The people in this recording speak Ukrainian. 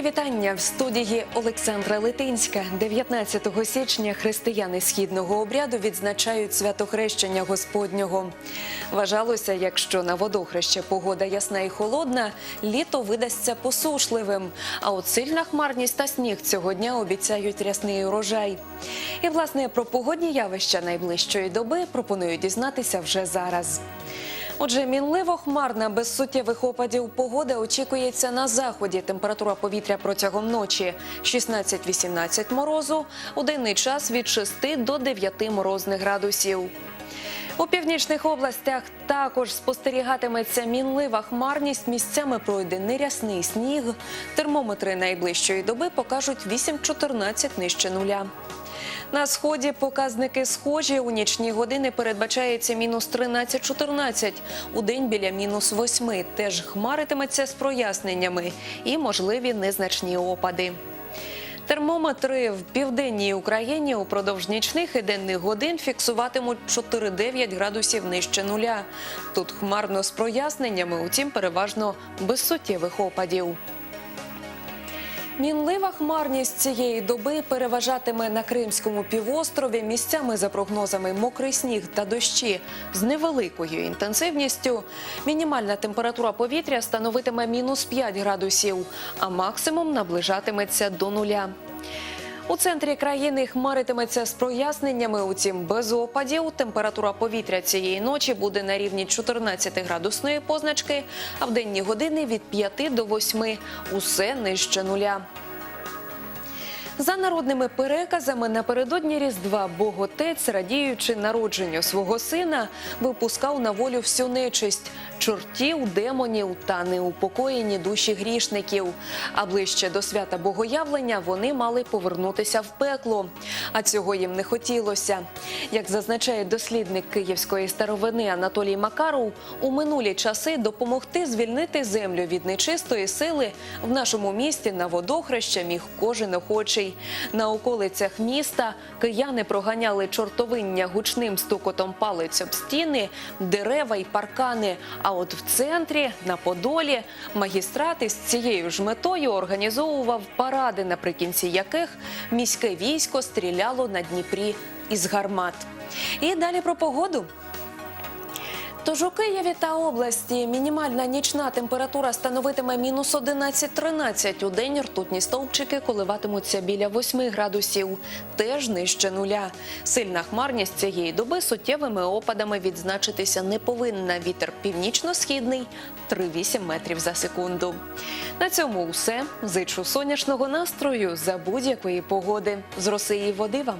вечірня в студії Олександра Литинська. 19 січня християни східного обряду відзначають святохрещення Господнього. Вважалося, якщо на водохреще погода ясна і холодна, літо видасться посушливим. А от сильна хмарність та сніг цього дня обіцяють рясний урожай. І власне про погодні явища найближчої доби пропоную дізнатися вже зараз. Отже, мінливо хмарна без суттєвих опадів погода очікується на заході. Температура повітря протягом ночі 16-18 морозу, у денний час від 6 до 9 морозних градусів. У північних областях також спостерігатиметься мінлива хмарність. Місцями пройде нерясний сніг. Термометри найближчої доби покажуть 8-14 нижче нуля. На сході показники схожі. У нічні години передбачається мінус 13-14, у день біля мінус 8. Теж хмаритиметься з проясненнями і можливі незначні опади. Термометри в південній Україні упродовж нічних і денних годин фіксуватимуть 4-9 градусів нижче нуля. Тут хмарно з проясненнями, утім переважно без суттєвих опадів. Мінлива хмарність цієї доби переважатиме на Кримському півострові місцями за прогнозами мокрий сніг та дощі з невеликою інтенсивністю. Мінімальна температура повітря становитиме мінус 5 градусів, а максимум наближатиметься до нуля. У центрі країни хмаритиметься з проясненнями, утім без опадів. Температура повітря цієї ночі буде на рівні 14 градусної позначки, а в денні години від 5 до 8 – усе нижче нуля. За народними переказами напередодні Різдва Бог Отець, радіючи народженню свого сина, випускав на волю всю нечисть чортів, демонів та неупокоєні душі грішників. А ближче до свята Богоявлення вони мали повернутися в пекло. А цього їм не хотілося. Як зазначає дослідник київської старовини Анатолій Макаров, у минулі часи допомогти звільнити землю від нечистої сили в нашому місті на водохреща міг кожен охочий. На околицях міста кияни проганяли чортовиння гучним стукотом палець об стіни, дерева й паркани. А от в центрі, на Подолі, магістрат із цією ж метою організовував паради, наприкінці яких міське військо стріляло на Дніпрі із гармат. І далі про погоду. Тож у Києві та області мінімальна нічна температура становитиме мінус 11-13. У день ртутні стовпчики коливатимуться біля 8 градусів, теж нижче нуля. Сильна хмарність цієї доби суттєвими опадами відзначитися не повинна. Вітер північно-східний 3,8 метрів за секунду. На цьому все. Зичу сонячного настрою за будь-якої погоди. З роси і води вам.